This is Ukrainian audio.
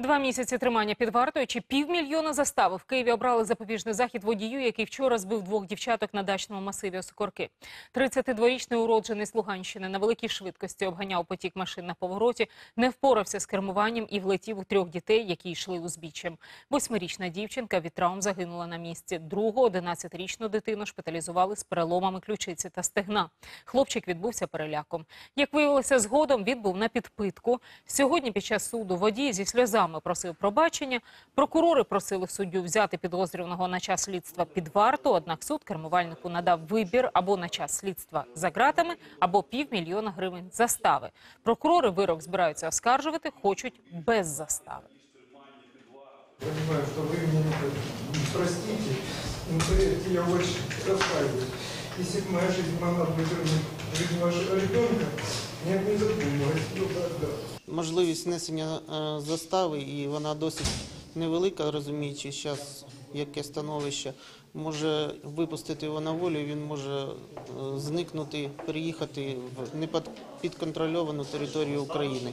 Два місяці тримання під вартою чи півмільйона застави в Києві обрали запобіжний захід водію, який вчора збив двох дівчаток на дачному масиві Осокорки. 32-річний уродженець Луганщини на великій швидкості обганяв потік машин на повороті, не впорався з кермуванням і влетів у трьох дітей, які йшли узбіччям. Восьмирічна дівчинка від травм загинула на місці. Другу 11-річну дитину шпиталізували з переломами ключиці та стегна. Хлопчик відбувся переляком. Як виявилося згодом, він був на підпитку. Сьогодні під час суду водій зі сльозами просив пробачення. Прокурори просили суддю взяти підозрюваного на час слідства під варту. Однак суд кермувальнику надав вибір або на час слідства за ґратами, або півмільйона гривень застави. Прокурори вирок збираються оскаржувати, хочуть без застави. Понимаю, что вы меня не простите, но поверьте, я очень раскаиваюсь. Если бы моя жизнь могла бы вернуть жизнь вашего ребенка, я бы не задумывалась никогда. можливість внесення е, застави, і вона досить невелика, розуміючи зараз яке становище. Може випустити його на волю, він може е, зникнути, переїхати в непідконтрольовану територію України.